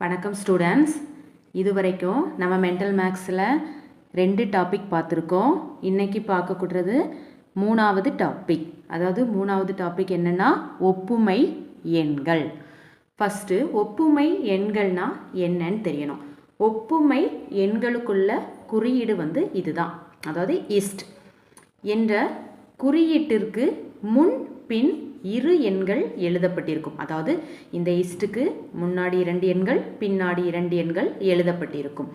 வணக்கம் ஸ்டூடெண்ட்ஸ் இது வரைக்கும் நம்ம மென்டல் மேக்ஸில் ரெண்டு டாபிக் பார்த்துருக்கோம். இன்றைக்கி பார்க்கக்கூடாது மூணாவது டாபிக் அதாவது மூணாவது டாபிக் என்னென்னா ஒப்புமை எண்கள். ஃபஸ்ட்டு ஒப்புமை எண்கள்னால் என்னன்னு தெரியணும். ஒப்புமை எண்களுக்குள்ள குறியீடு வந்து இதுதான். அதாவது இஸ்ட் என்ற குறியீட்டிற்கு முன் பின் இரு எண்கள் எழுதப்பட்டிருக்கும். அதாவது இந்த இஸ்டுக்கு முன்னாடி இரண்டு எண்கள் பின்னாடி இரண்டு எண்கள் எழுதப்பட்டிருக்கும்.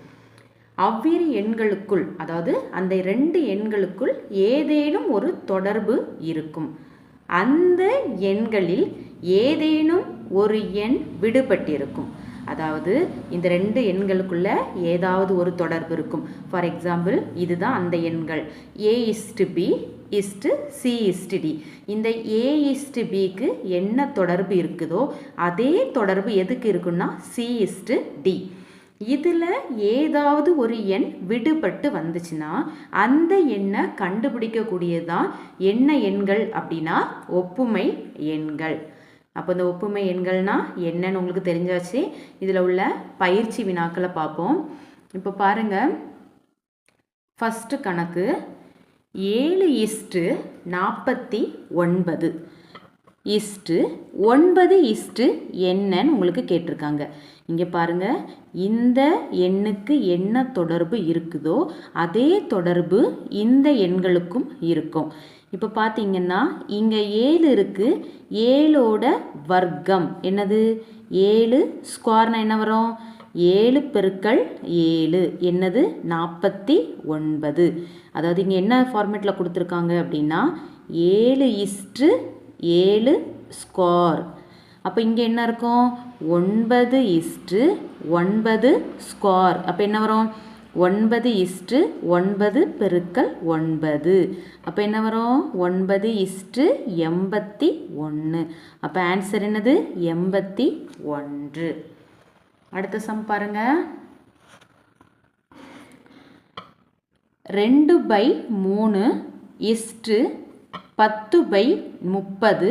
அவ்விரு எண்களுக்குள் அதாவது அந்த ரெண்டு எண்களுக்குள் ஏதேனும் ஒரு தொடர்பு இருக்கும். அந்த எண்களில் ஏதேனும் ஒரு எண் விடுபட்டிருக்கும். அதாவது இந்த ரெண்டு எண்களுக்குள்ள ஏதாவது ஒரு தொடர்பு இருக்கும். ஃபார் எக்ஸாம்பிள் இதுதான் அந்த எண்கள். A is to B is to C is to D. இந்த ஏ இஸ்டு பிக்கு என்ன தொடர்பு இருக்குதோ அதே தொடர்பு எதுக்கு இருக்குன்னா சி இஸ்டு டி. இதில் ஏதாவது ஒரு எண் விடுபட்டு வந்துச்சுன்னா அந்த எண்ணை கண்டுபிடிக்கக்கூடியது தான் என்ன எண்கள் அப்படின்னா ஒப்புமை எண்கள். அப்போ இந்த ஒப்புமை எண்கள்னா என்னன்னு உங்களுக்கு தெரிஞ்சாச்சு. இதில் உள்ள பயிற்சி வினாக்களை பார்ப்போம். இப்போ பாருங்கள் ஃபஸ்ட்டு கணக்கு ஏழு இஸ்ட்டு நாற்பத்தி ஒன்பது. இஸ்டு ஒன்பது இஸ்ட்டு என்னன்னு உங்களுக்கு கேட்டிருக்காங்க. இங்கே பாருங்க. இந்த எண்ணுக்கு என்ன தொடர்பு இருக்குதோ அதே தொடர்பு இந்த எண்களுக்கும் இருக்கும். இப்போ பார்த்தீங்கன்னா இங்கே ஏழு இருக்குது ஏழோட வர்க்கம் என்னது? ஏழு ஸ்கொயர்னா என்ன வரும்? ஏழு பெருக்கள் ஏழு. என்னது? நாற்பத்தி ஒன்பது. அதாவது இங்கே என்ன ஃபார்மேட்டில் கொடுத்துருக்காங்க அப்படின்னா ஏழு இஸ்ட்டு ஏழு ஸ்கோர் அப்போ இங்கே என்ன இருக்கும்? ஒன்பது இஸ்ட்டு ஒன்பது ஸ்கோர் அப்போ என்ன வரும்? ஒன்பது இஸ்ட்டு ஒன்பது பெருக்கல் ஒன்பது. அப்போ என்ன வரும்? ஒன்பது இஸ்ட்டு எண்பத்தி ஒன்று அப்போ ஆன்சர் என்னது? எண்பத்தி ஒன்று. அடுத்த சம் பாருங்க. ரெண்டு பை மூணு இஸ்ட்டு பத்து பை முப்பது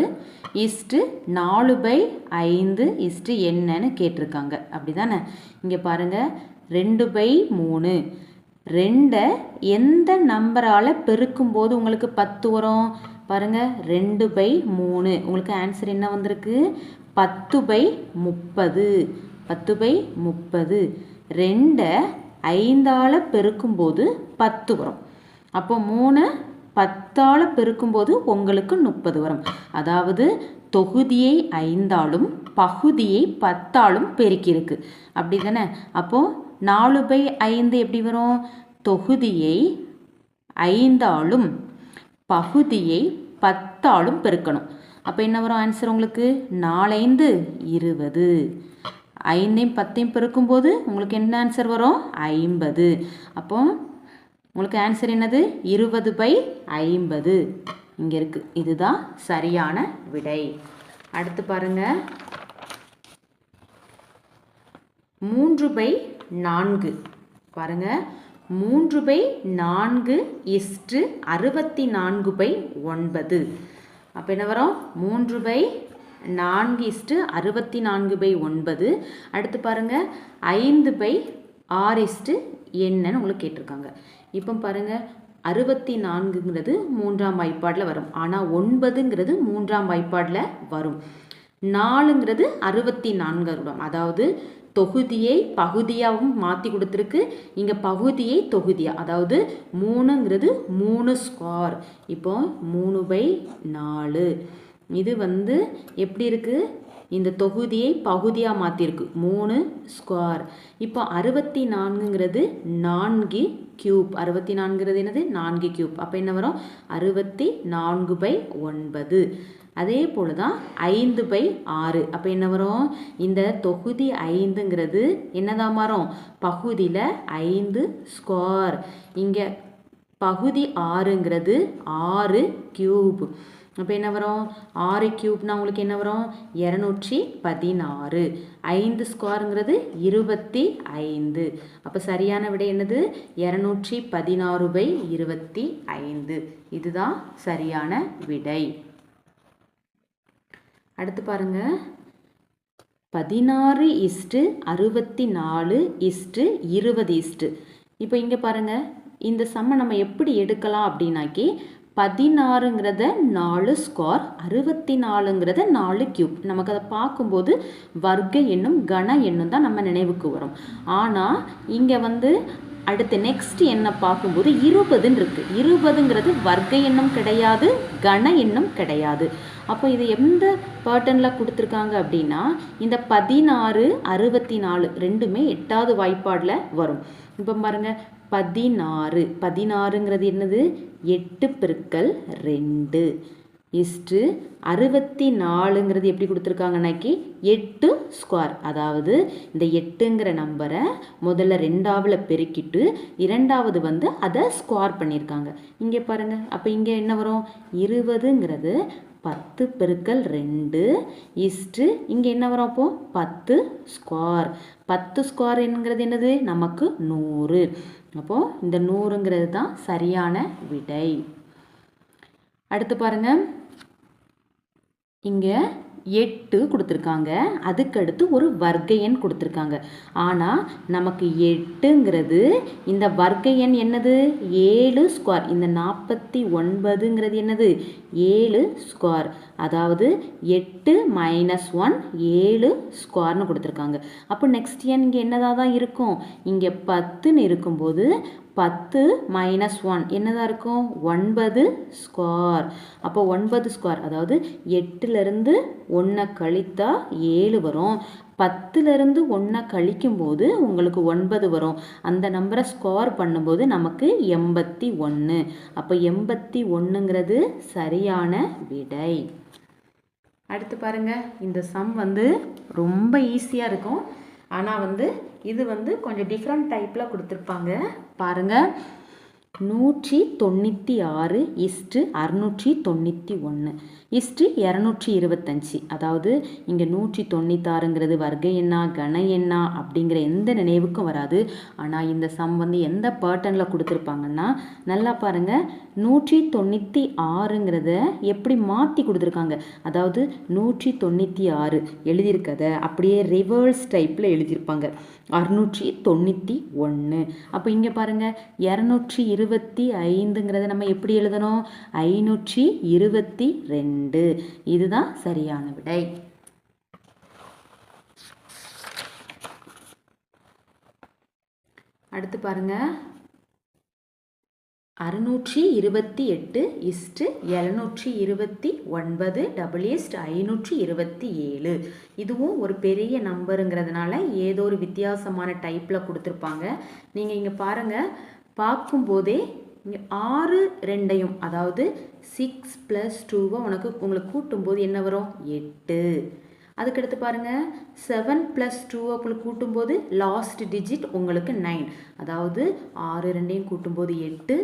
இஸ்ட்டு நாலு பை ஐந்து இஸ்ட்டு என்னன்னு கேட்டிருக்காங்க. அப்படி தானே இங்கே பாருங்கள் ரெண்டு பை மூணு. ரெண்டை எந்த நம்பரால் பெருக்கும்போது உங்களுக்கு பத்து வரும்? பாருங்கள் ரெண்டு பை மூணு. உங்களுக்கு ஆன்சர் என்ன வந்திருக்கு? பத்து பை முப்பது. பத்து பை முப்பது. ரெண்டை ஐந்தால் பெருக்கும்போது பத்து வரும். அப்போ மூணு பத்தால் பெருக்கும்போது உங்களுக்கு முப்பது வரும். அதாவது தொகுதியை ஐந்தாலும் பகுதியை பத்தாலும் பெருக்கியிருக்கு. அப்படி தானே அப்போது நாலு பை ஐந்து எப்படி வரும்? தொகுதியை ஐந்தாலும் பகுதியை பத்தாலும் பெருக்கணும். அப்போ என்ன வரும் ஆன்சர் உங்களுக்கு? நாலைந்து இருபது. ஐந்தையும் பத்தையும் பெருக்கும்போது உங்களுக்கு என்ன ஆன்சர் வரும்? ஐம்பது. அப்போ உங்களுக்கு ஆன்சர் என்னது? இருபது பை ஐம்பது. இங்கே இருக்குது இதுதான் சரியான விடை. அடுத்து பாருங்க. மூன்று பை நான்கு. பாருங்க. மூன்று பை நான்கு இஸ்டு அறுபத்தி நான்கு பை ஒன்பது. அப்போ என்ன வரும்? மூன்று பை நான்கு இஸ்டு அறுபத்தி நான்கு பை ஒன்பது. அடுத்து பாருங்கள் ஐந்து பை ஆறு இஸ்டு என்னன்னு உங்களுக்கு கேட்டிருக்காங்க. இப்போ பாருங்கள் அறுபத்தி நான்குங்கிறது மூன்றாம் வாய்ப்பாடில் வரும். ஆனால் ஒன்பதுங்கிறது மூன்றாம் வாய்ப்பாடில் வரும். நாலுங்கிறது அறுபத்தி நான்கு வரும் அதாவது தொகுதியை பகுதியாகவும் மாற்றி கொடுத்துருக்கு. இங்கே பகுதியை தொகுதியாக அதாவது மூணுங்கிறது மூணு ஸ்கொயர் இப்போ மூணு பை நாலு. இது வந்து எப்படி இருக்குது இந்த தொகுதியை பகுதியாக மாற்றிருக்கு மூணு ஸ்கொயர் இப்போ அறுபத்தி நான்குங்கிறது நான்கு கியூப் அறுபத்தி நான்குங்கிறது என்னது? நான்கு கியூப் அப்போ என்ன வரும்? அறுபத்தி நான்கு பை ஒன்பது. அதே போல் தான் ஐந்து பை ஆறு. அப்போ என்ன வரும்? இந்த தொகுதி ஐந்துங்கிறது என்னதான் வரும் பகுதியில் ஐந்து ஸ்கொயர் இங்கே பகுதி ஆறுங்கிறது ஆறு கியூப் அப்போ என்ன வரும்? ஆறு கியூப்னா உங்களுக்கு என்ன வரும்? இரநூற்றி பதினாறு. ஐந்து ஸ்கொயருங்கிறது இருபத்தி ஐந்து. அப்போ சரியான விடை என்னது? இரநூற்றி பதினாறு பை இருபத்தி ஐந்து. இதுதான் சரியான விடை. அடுத்து பாருங்க. பதினாறு இஸ்ட்டு அறுபத்தி நாலு இஸ்ட்டு இருபது இஸ்ட்டு இப்போ இங்கே பாருங்கள் இந்த சம்மை நம்ம எப்படி எடுக்கலாம் அப்படின்னாக்கி பதினாறுங்கிறத நாலு ஸ்கொயர் அறுபத்தி நாலுங்கிறத நாலு கியூப் நமக்கு அதை பார்க்கும்போது வர்க்க எண்ணும் கன எண்ணும் தான் நம்ம நினைவுக்கு வரும். ஆனால் இங்கே வந்து அடுத்து நெக்ஸ்ட் என்ன பார்க்கும்போது இருபதுன்னு இருக்குது இருபதுங்கிறது வர்க்க எண்ணும் கிடையாது கன எண்ணும் கிடையாது. அப்போ இது எந்த பேட்டர்னில் கொடுத்துருக்காங்க அப்படின்னா இந்த பதினாறு அறுபத்தி நாலு ரெண்டுமே எட்டாவது வாய்ப்பாடில் வரும். இப்போ பாருங்கள் பதினாறு. பதினாறுங்கிறது என்னது? எட்டு பெருக்கல் ரெண்டு. இஸ்ட்டு அறுபத்தி நாலுங்கிறது எப்படி கொடுத்துருக்காங்கனாக்கி எட்டு ஸ்கொயர் அதாவது இந்த எட்டுங்கிற நம்பரை முதல்ல ரெண்டாவில் பெருக்கிட்டு இரண்டாவது வந்து அதை ஸ்கொயர் பண்ணியிருக்காங்க. இங்கே பாருங்கள் அப்போ இங்கே என்ன வரும்? இருபதுங்கிறது பத்து பெருக்கல் ரெண்டு. இஸ்ட்டு இங்கே என்ன வரும் அப்போது பத்து ஸ்கொயர் பத்து ஸ்கொயர் என்கிறது என்னது? நமக்கு நூறு. அப்போது இந்த நூறுங்கிறது தான் சரியான விடை. அடுத்து பாருங்கள் இங்கே எட்டு கொடுத்துருக்காங்க. அதுக்கடுத்து ஒரு வர்க்க எண் கொடுத்துருக்காங்க. ஆனால் நமக்கு எட்டுங்கிறது இந்த வர்க்க எண் என்னது? ஏழு ஸ்கொயர் இந்த நாற்பத்தி ஒன்பதுங்கிறது என்னது? ஏழு ஸ்கொயர் அதாவது எட்டு மைனஸ் ஒன் ஏழு ஸ்கொயர்னு கொடுத்துருக்காங்க. அப்போ நெக்ஸ்ட் எண் இங்கே என்னதாக தான் இருக்கும்? இங்கே பத்துன்னு இருக்கும்போது பத்து மைனஸ் ஒன் என்னதாக இருக்கும்? ஒன்பது ஸ்கொயர் அப்போ ஒன்பது ஸ்கொயர் அதாவது எட்டுலேருந்து ஒன்றை கழித்தா ஏழு வரும். பத்துலேருந்து ஒன்றை கழிக்கும்போது உங்களுக்கு ஒன்பது வரும். அந்த நம்பரை ஸ்கோர் பண்ணும்போது நமக்கு எண்பத்தி ஒன்று அப்போ எண்பத்தி ஒன்றுங்கிறது சரியான விடை. அடுத்து பாருங்கள் இந்த சம் வந்து ரொம்ப ஈஸியாக இருக்கும். ஆனால் வந்து இது வந்து கொஞ்சம் டிஃப்ரெண்ட் டைப்பில் கொடுத்துருப்பாங்க. பாருங்கள் நூற்றி தொண்ணூற்றி ஆறு இஸ்ட்டு அறுநூற்றி தொண்ணூற்றி ஒன்று ஹிஸ்ட்ரி இரநூற்றி இருபத்தஞ்சி. அதாவது இங்கே நூற்றி தொண்ணூத்தாறுங்கிறது வர்க்க எண்ணா கன எண்ணா அப்படிங்கிற எந்த நினைவுக்கும் வராது. ஆனால் இந்த சம் வந்து எந்த பேட்டர்னில் கொடுத்துருப்பாங்கன்னா நல்லா பாருங்கள் நூற்றி தொண்ணூற்றி ஆறுங்கிறத எப்படி மாற்றி கொடுத்துருக்காங்க? அதாவது நூற்றி தொண்ணூற்றி ஆறு எழுதியிருக்கத அப்படியே ரிவர்ஸ் டைப்பில் எழுதியிருப்பாங்க. அறுநூற்றி தொண்ணூற்றி ஒன்று அப்போ இங்கே பாருங்கள் இரநூற்றி இருபத்தி ஐந்துங்கிறத நம்ம எப்படி எழுதணும்? ஐநூற்றி இருபத்தி ரெண்டு. இதுதான் சரியான விடை. அடுத்து பாருங்க. அறுநூற்றி இருபத்தி எட்டு இஸ்ட்டு எழுநூற்றி இருபத்தி ஒன்பது டபுள் ஈஸ்ட் ஐநூற்றி இருபத்தி ஏழு. இதுவும் ஒரு பெரிய நம்பருங்கிறதுனால ஏதோ ஒரு வித்தியாசமான டைப்பில் கொடுத்துருப்பாங்க. நீங்கள் இங்கே பாருங்கள் பார்க்கும்போதே இங்கே ஆறு ரெண்டையும் அதாவது சிக்ஸ் ப்ளஸ் டூவை உனக்கு உங்களுக்கு கூட்டும்போது என்ன வரும்? எட்டு. அதுக்கடுத்து பாருங்கள் செவன் ப்ளஸ் டூ உங்களுக்கு கூட்டும்போது லாஸ்ட் டிஜிட் உங்களுக்கு நைன் அதாவது ஆறு ரெண்டையும் கூட்டும்போது எட்டு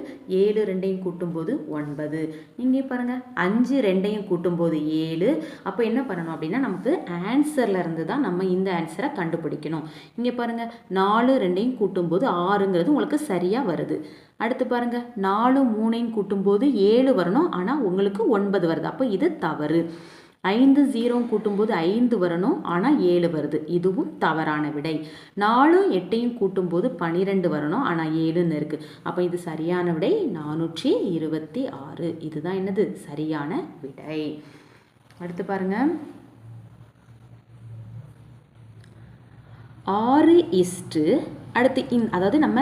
ஏழு ரெண்டையும் கூட்டும்போது ஒன்பது. இங்கே பாருங்கள் அஞ்சு ரெண்டையும் கூட்டும்போது ஏழு. அப்போ என்ன பண்ணணும் அப்படின்னா நமக்கு ஆன்சரில் இருந்து தான் நம்ம இந்த ஆன்சரை கண்டுபிடிக்கணும். இங்கே பாருங்கள் நாலு ரெண்டையும் கூட்டும்போது ஆறுங்கிறது உங்களுக்கு சரியாக வருது. அடுத்து பாருங்கள் நாலு மூணையும் கூட்டும்போது ஏழு வரணும் ஆனால் உங்களுக்கு ஒன்பது வருது. அப்போ இது தவறு. ஐந்து ஜீரோ கூட்டும்போது ஐந்து வரணும் ஆனால் ஏழு வருது. இதுவும் தவறான விடை. நாலும் எட்டையும் கூட்டும்போது பனிரெண்டு வரணும் ஆனால் ஏழுன்னு இருக்குது அப்போ இது சரியான விடை? நானூற்றி இருபத்தி ஆறு. இதுதான் என்னது? சரியான விடை. அடுத்து பாருங்கள் ஆறு இஸ்ட்டு அடுத்து இன் அதாவது நம்ம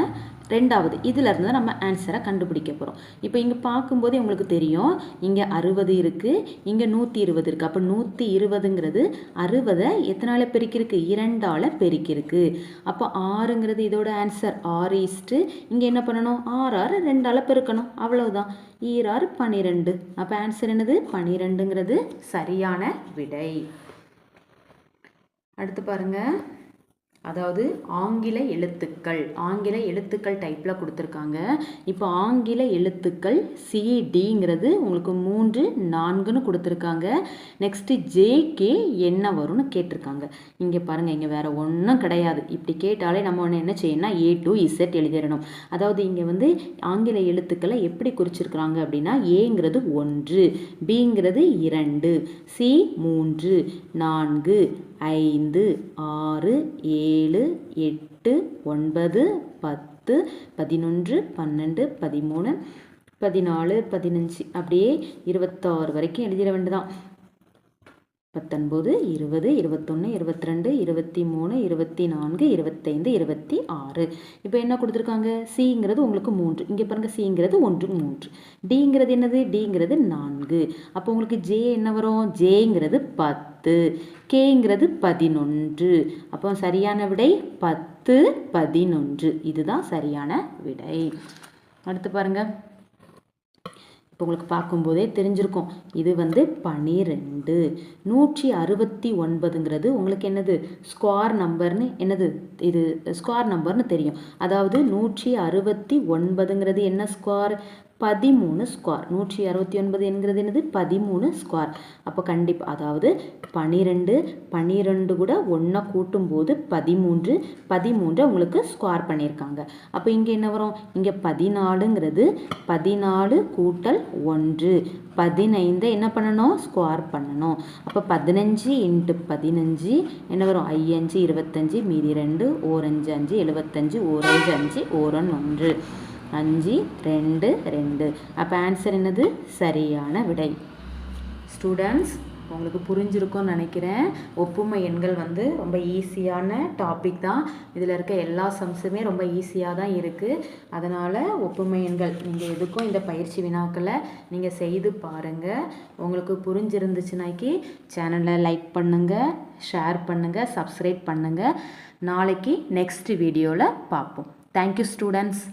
ரெண்டாவது இதிலிருந்து நம்ம ஆன்சரை கண்டுபிடிக்க போகிறோம் இப்போ இங்கே பார்க்கும்போதே உங்களுக்கு தெரியும் இங்கே அறுபது இருக்குது இங்கே நூற்றி இருபது இருக்குது அப்போ நூற்றி இருபதுங்கிறது அறுபதை எத்தனால பெருக்கிருக்கு இரண்டால் பெருக்கிருக்கு அப்போ ஆறுங்கிறது இதோட ஆன்சர் ஆறு ஈஸ்ட்டு இங்கே என்ன பண்ணணும்? ஆறு ஆறு ரெண்டால் பெருக்கணும். அவ்வளவுதான். ஈராறு பன்னிரெண்டு அப்போ ஆன்சர் என்னது? பன்னிரெண்டுங்கிறது சரியான விடை. அடுத்து பாருங்கள் அதாவது ஆங்கில எழுத்துக்கள் ஆங்கில எழுத்துக்கள் டைப்பில் கொடுத்துருக்காங்க. இப்போ ஆங்கில எழுத்துக்கள் சிடிங்கிறது உங்களுக்கு மூன்று நான்குன்னு கொடுத்துருக்காங்க. நெக்ஸ்ட்டு ஜேகே என்ன வரும்னு கேட்டிருக்காங்க. இங்கே பாருங்கள் இங்கே வேறு ஒன்றும் கிடையாது. இப்படி கேட்டாலே நம்ம ஒன்று என்ன செய்யணும்னா ஏ டு இசட் எழுதிடணும். அதாவது இங்கே வந்து ஆங்கில எழுத்துக்களை எப்படி குறிச்சிருக்கிறாங்க அப்படின்னா ஏங்கிறது ஒன்று பிங்கிறது இரண்டு சி மூன்று நான்கு ஐந்து ஆறு ஏழு எட்டு ஒன்பது பத்து பதினொன்று பன்னெண்டு பதிமூணு பதினாலு பதினஞ்சு அப்படியே இருபத்தாறு வரைக்கும் எழுதிட வேண்டியதான் பத்தொன்பது இருபது இருபத்தொன்று இருபத்தி ரெண்டு இருபத்தி மூணு இருபத்தி நான்கு இருபத்தைந்து இருபத்தி ஆறு இப்போ என்ன கொடுத்துருக்காங்க? சிங்கிறது உங்களுக்கு மூன்று. இங்கே பாருங்கள் சிங்கிறது ஒன்று மூன்று. டிங்கிறது என்னது? டிங்கிறது நான்கு. அப்போ உங்களுக்கு ஜே என்ன வரும்? ஜேங்கிறது பத்து. கேங்கிறது பதினொன்று. அப்போ சரியான விடை பத்து பதினொன்று. இதுதான் சரியான விடை. அடுத்து பாருங்கள் இப்போ உங்களுக்கு பார்க்கும்போதே தெரிஞ்சிருக்கும். இது வந்து பனிரெண்டு. நூற்றி அறுபத்தி ஒன்பதுங்கிறது உங்களுக்கு என்னது? ஸ்கொயர் நம்பர்னு என்னது? இது ஸ்கொயர் நம்பர்னு தெரியும். அதாவது நூற்றி அறுபத்தி ஒன்பதுங்கிறது என்ன ஸ்கொயர் பதிமூணு ஸ்கொயர் நூற்றி அறுபத்தி ஒன்பது என்கிறது என்னது? பதிமூணு ஸ்கொயர் அப்போ கண்டிப்பாக அதாவது பனிரெண்டு பன்னிரெண்டு கூட ஒன்றை கூட்டும்போது பதிமூன்று பதிமூன்றை உங்களுக்கு ஸ்கொயர் பண்ணியிருக்காங்க. அப்போ இங்கே என்ன வரும்? இங்கே பதினாலுங்கிறது பதினாலு கூட்டல் ஒன்று. பதினைந்தை என்ன பண்ணணும்? ஸ்கொயர் பண்ணணும். அப்போ பதினஞ்சு இன்ட்டு பதினஞ்சு என்ன வரும்? ஐயஞ்சு இருபத்தஞ்சி மீதி ரெண்டு ஓரஞ்சு அஞ்சு எழுபத்தஞ்சு ஓரஞ்சு அஞ்சு ஓரன் ஒன்று. அஞ்சு ரெண்டு ரெண்டு. அப்போ ஆன்சர் என்னது? சரியான விடை. ஸ்டூடெண்ட்ஸ் உங்களுக்கு புரிஞ்சிருக்கும்னு நினைக்கிறேன். ஒப்புமை எண்கள் வந்து ரொம்ப ஈஸியான டாபிக் தான். இதில் இருக்க எல்லா சம்ஸுமே ரொம்ப ஈஸியாக தான் இருக்குது அதனால் ஒப்புமை எண்கள் நீங்கள் எதுக்கும் இந்த பயிற்சி வினாக்களை நீங்கள் செய்து பாருங்கள் உங்களுக்கு புரிஞ்சிருந்துச்சுனாக்கி சேனலை லைக் பண்ணுங்கள் ஷேர் பண்ணுங்கள் சப்ஸ்கிரைப் பண்ணுங்கள் நாளைக்கு நெக்ஸ்ட் வீடியோவில் பார்ப்போம் தேங்க்யூ ஸ்டூடெண்ட்ஸ்